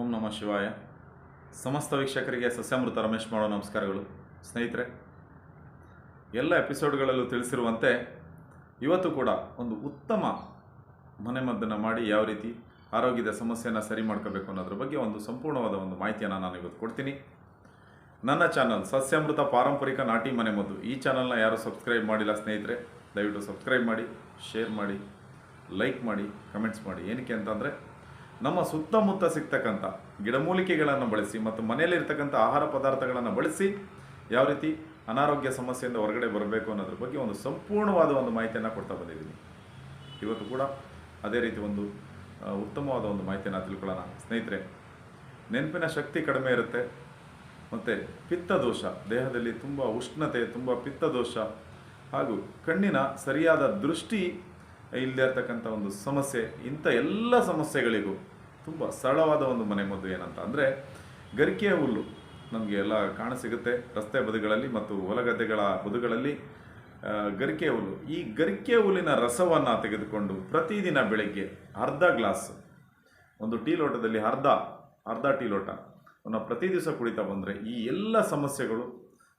ಓಂ ನಮಃ ಶಿವಾಯ. ಸಮಸ್ತ ವೀಕ್ಷಕರಿಗೆ ಸಸ್ಯಾಮೃತ ರಮೇಶ್ ಮಾಡೋ ನಮಸ್ಕಾರಗಳು. ಸ್ನೇಹಿತರೆ, ಎಲ್ಲ ಎಪಿಸೋಡ್ಗಳಲ್ಲೂ ತಿಳಿಸಿರುವಂತೆ ಇವತ್ತು ಕೂಡ ಒಂದು ಉತ್ತಮ ಮನೆಮದ್ದನ್ನು ಮಾಡಿ ಯಾವ ರೀತಿ ಆರೋಗ್ಯದ ಸಮಸ್ಯೆಯನ್ನು ಸರಿ ಮಾಡ್ಕೋಬೇಕು ಅನ್ನೋದ್ರ ಬಗ್ಗೆ ಒಂದು ಸಂಪೂರ್ಣವಾದ ಒಂದು ಮಾಹಿತಿಯನ್ನು ನಾನು ಇವತ್ತು ಕೊಡ್ತೀನಿ. ನನ್ನ ಚಾನಲ್ ಸಸ್ಯಾಮೃತ ಪಾರಂಪರಿಕ ನಾಟಿ ಮನೆಮದ್ದು ಈ ಚಾನಲ್ನ ಯಾರು ಸಬ್ಸ್ಕ್ರೈಬ್ ಮಾಡಿಲ್ಲ ಸ್ನೇಹಿತರೆ, ದಯವಿಟ್ಟು ಸಬ್ಸ್ಕ್ರೈಬ್ ಮಾಡಿ, ಶೇರ್ ಮಾಡಿ, ಲೈಕ್ ಮಾಡಿ, ಕಮೆಂಟ್ಸ್ ಮಾಡಿ. ಏನಕ್ಕೆ ಅಂತಂದರೆ ನಮ್ಮ ಸುತ್ತಮುತ್ತ ಸಿಗ್ತಕ್ಕಂಥ ಗಿಡಮೂಲಿಕೆಗಳನ್ನು ಬಳಸಿ ಮತ್ತು ಮನೆಯಲ್ಲಿರ್ತಕ್ಕಂಥ ಆಹಾರ ಪದಾರ್ಥಗಳನ್ನು ಬಳಸಿ ಯಾವ ರೀತಿ ಅನಾರೋಗ್ಯ ಸಮಸ್ಯೆಯಿಂದ ಹೊರಗಡೆ ಬರಬೇಕು ಅನ್ನೋದ್ರ ಬಗ್ಗೆ ಒಂದು ಸಂಪೂರ್ಣವಾದ ಒಂದು ಮಾಹಿತಿಯನ್ನು ಕೊಡ್ತಾ ಬಂದಿದ್ದೀನಿ. ಇವತ್ತು ಕೂಡ ಅದೇ ರೀತಿ ಒಂದು ಉತ್ತಮವಾದ ಒಂದು ಮಾಹಿತಿಯನ್ನು ತಿಳ್ಕೊಳ್ಳೋಣ. ಸ್ನೇಹಿತರೆ, ನೆನಪಿನ ಶಕ್ತಿ ಕಡಿಮೆ ಇರುತ್ತೆ ಮತ್ತು ಪಿತ್ತದೋಷ ದೇಹದಲ್ಲಿ ತುಂಬ ಉಷ್ಣತೆ, ತುಂಬ ಪಿತ್ತದೋಷ ಹಾಗೂ ಕಣ್ಣಿನ ಸರಿಯಾದ ದೃಷ್ಟಿ ಇಲ್ಲದೇ ಇರ್ತಕ್ಕಂಥ ಒಂದು ಸಮಸ್ಯೆ, ಇಂಥ ಎಲ್ಲ ಸಮಸ್ಯೆಗಳಿಗೂ ತುಂಬ ಸರಳವಾದ ಒಂದು ಮನೆಮದ್ದು ಏನಂತ ಅಂದರೆ, ಗರಿಕೆಯ ಹುಲ್ಲು ನಮಗೆ ಎಲ್ಲ ಕಾಣಸಿಗುತ್ತೆ ರಸ್ತೆ ಬದಿಗಳಲ್ಲಿ ಮತ್ತು ಹೊಲಗದ್ದೆಗಳ ಬದುಗಳಲ್ಲಿ. ಗರಿಕೆ ಹುಲ್ಲು. ಈ ಗರಿಕೆ ಹುಲ್ಲಿನ ರಸವನ್ನು ತೆಗೆದುಕೊಂಡು ಪ್ರತಿದಿನ ಬೆಳಗ್ಗೆ ಅರ್ಧ ಗ್ಲಾಸ್, ಒಂದು ಟೀ ಲೋಟದಲ್ಲಿ ಅರ್ಧ ಅರ್ಧ ಟೀ ಲೋಟ ಅವನ್ನ ಪ್ರತಿ ದಿವಸ ಕುಡಿತಾ ಬಂದರೆ ಈ ಎಲ್ಲ ಸಮಸ್ಯೆಗಳು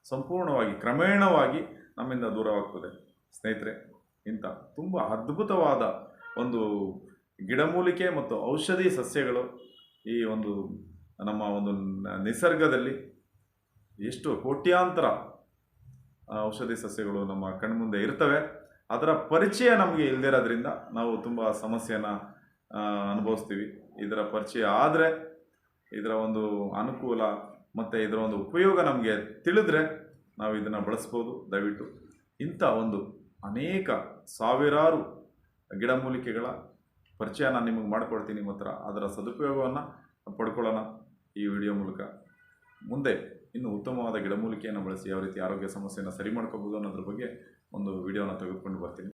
ಸಂಪೂರ್ಣವಾಗಿ, ಕ್ರಮೇಣವಾಗಿ ನಮ್ಮಿಂದ ದೂರವಾಗ್ತದೆ. ಸ್ನೇಹಿತರೆ, ಇಂಥ ತುಂಬ ಅದ್ಭುತವಾದ ಒಂದು ಗಿಡಮೂಲಿಕೆ ಮತ್ತು ಔಷಧಿ ಸಸ್ಯಗಳು ಈ ಒಂದು ನಮ್ಮ ಒಂದು ನಿಸರ್ಗದಲ್ಲಿ ಎಷ್ಟು ಕೋಟ್ಯಾಂತರ ಔಷಧಿ ಸಸ್ಯಗಳು ನಮ್ಮ ಕಣ್ಮುಂದೆ ಇರ್ತವೆ. ಅದರ ಪರಿಚಯ ನಮಗೆ ಇಲ್ಲದಿರೋದ್ರಿಂದ ನಾವು ತುಂಬ ಸಮಸ್ಯೆನ ಆ, ಅನುಭವಿಸ್ತೀವಿ. ಇದರ ಪರಿಚಯ ಆದರೆ ಇದರ ಒಂದು ಅನುಕೂಲ ಮತ್ತು ಇದರ ಒಂದು ಉಪಯೋಗ ನಮಗೆ ತಿಳಿದ್ರೆ ನಾವು ಇದನ್ನು ಬಳಸ್ಬೋದು. ದಯವಿಟ್ಟು ಇಂಥ ಒಂದು ಅನೇಕ ಸಾವಿರಾರು ಗಿಡಮೂಲಿಕೆಗಳ ಪರಿಚಯ ನಾನು ನಿಮಗೆ ಮಾಡಿಕೊಡ್ತೀನಿ ಮಾತ್ರ ಅದರ ಸದುಪಯೋಗವನ್ನು ಪಡ್ಕೊಳ್ಳೋಣ ಈ ವಿಡಿಯೋ ಮೂಲಕ. ಮುಂದೆ ಇನ್ನು ಉತ್ತಮವಾದ ಗಿಡಮೂಲಿಕೆಯನ್ನು ಬಳಸಿ ಯಾವ ರೀತಿ ಆರೋಗ್ಯ ಸಮಸ್ಯೆಯನ್ನು ಸರಿ ಮಾಡ್ಕೋಬೋದು ಅನ್ನೋದ್ರ ಬಗ್ಗೆ ಒಂದು ವಿಡಿಯೋನ ತೆಗೆದುಕೊಂಡು ಬರ್ತೀನಿ.